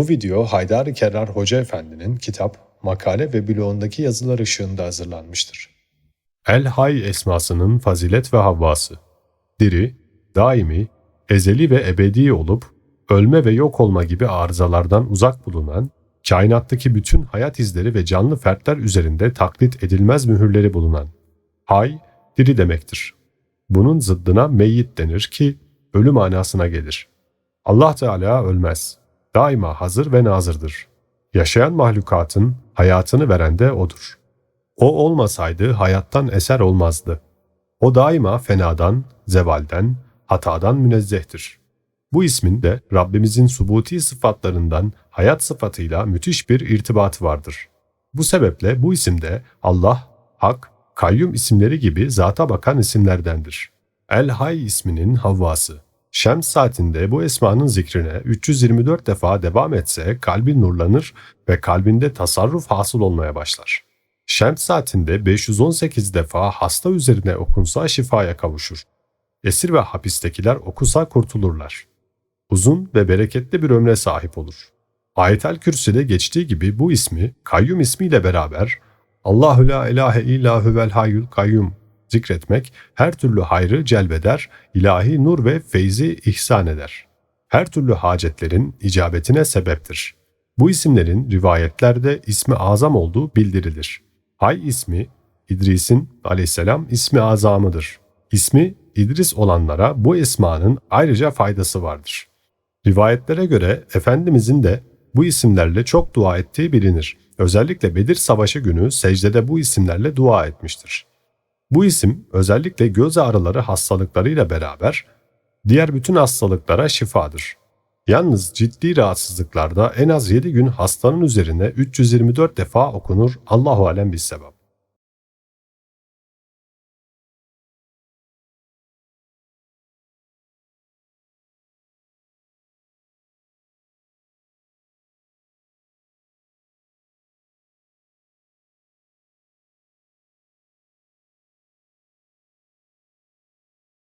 Bu video Haydar Kerrar Hoca Efendi'nin kitap, makale ve blogundaki yazılar ışığında hazırlanmıştır. El Hay esmasının fazilet ve havvası. Diri, daimi, ezeli ve ebedi olup, ölme ve yok olma gibi arızalardan uzak bulunan, kainattaki bütün hayat izleri ve canlı fertler üzerinde taklit edilmez mühürleri bulunan. Hay, diri demektir. Bunun zıddına meyyit denir ki, ölü manasına gelir. Allah Teala ölmez. Daima hazır ve nazırdır. Yaşayan mahlukatın hayatını veren de O'dur. O olmasaydı hayattan eser olmazdı. O daima fenadan, zevalden, hatadan münezzehtir. Bu ismin de Rabbimizin subuti sıfatlarından hayat sıfatıyla müthiş bir irtibatı vardır. Bu sebeple bu isimde Allah, Hak, Kayyum isimleri gibi zata bakan isimlerdendir. El-Hay isminin Havvası. Şems saatinde bu esmanın zikrine 324 defa devam etse kalbin nurlanır ve kalbinde tasarruf hasıl olmaya başlar. Şems saatinde 518 defa hasta üzerine okunsa şifaya kavuşur. Esir ve hapistekiler okusa kurtulurlar. Uzun ve bereketli bir ömre sahip olur. Ayetel Kürsi'de geçtiği gibi bu ismi Kayyum ismiyle beraber Allahu la ilahe illa huvel hayyul kayyum zikretmek her türlü hayrı celbeder, ilahi nur ve feyzi ihsan eder. Her türlü hacetlerin icabetine sebeptir. Bu isimlerin rivayetlerde ismi azam olduğu bildirilir. Hay ismi İdris'in aleyhisselam ismi azamıdır. İsmi İdris olanlara bu esmanın ayrıca faydası vardır. Rivayetlere göre Efendimizin de bu isimlerle çok dua ettiği bilinir. Özellikle Bedir Savaşı günü secdede bu isimlerle dua etmiştir. Bu isim özellikle göz ağrıları hastalıklarıyla beraber diğer bütün hastalıklara şifadır. Yalnız ciddi rahatsızlıklarda en az 7 gün hastanın üzerine 324 defa okunur Allahu alem bir sebep.